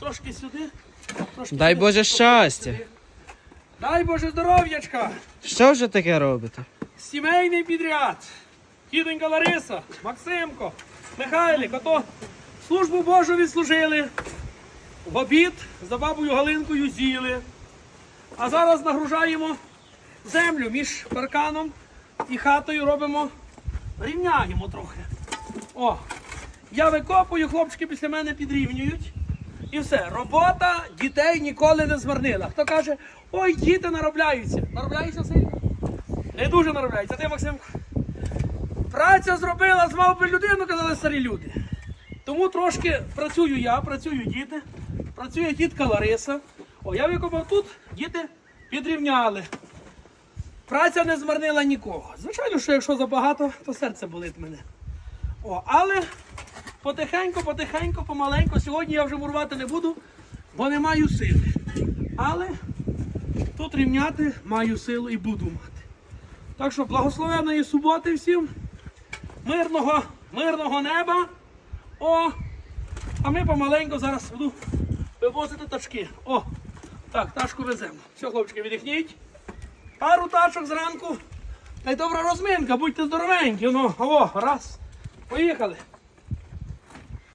трошки сюди. Трошки Дай сюди, Боже щастя. сюди. Дай Боже здоров'ячка. Що вже таке робите? Сімейний підряд. Дідонька Лариса, Максимко, Михайлик, ото службу Божу відслужили. В обід за бабою Галинкою з'їли. А зараз нагружаємо землю між парканом і хатою робимо, рівняємо трохи. О, я викопую, хлопчики після мене підрівнюють. І все, робота дітей ніколи не змарнила. Хто каже, ой, діти наробляються. Наробляються сильно? Не дуже наробляються. Ти, Максимко? Праця зробила, звав би людину, казали старі люди. Тому трошки працюю я, працюю діти, працює тітка Лариса. О, я викопав тут, діти підрівняли. Праця не змарнила нікого. Звичайно, що якщо забагато, то серце болить мене. О, але потихеньку, потихеньку, помаленьку. Сьогодні я вже мурувати не буду, бо не маю сили. Але тут рівняти маю силу і буду мати. Так що благословенної суботи всім, мирного, мирного неба. О, а ми помаленьку зараз буду вивозити тачки. О, так, тачку веземо. Все, хлопчики, віддихніть. Пару тачок зранку. Та й добра розминка, будьте здоровенькі. Ну, о, раз. Поїхали.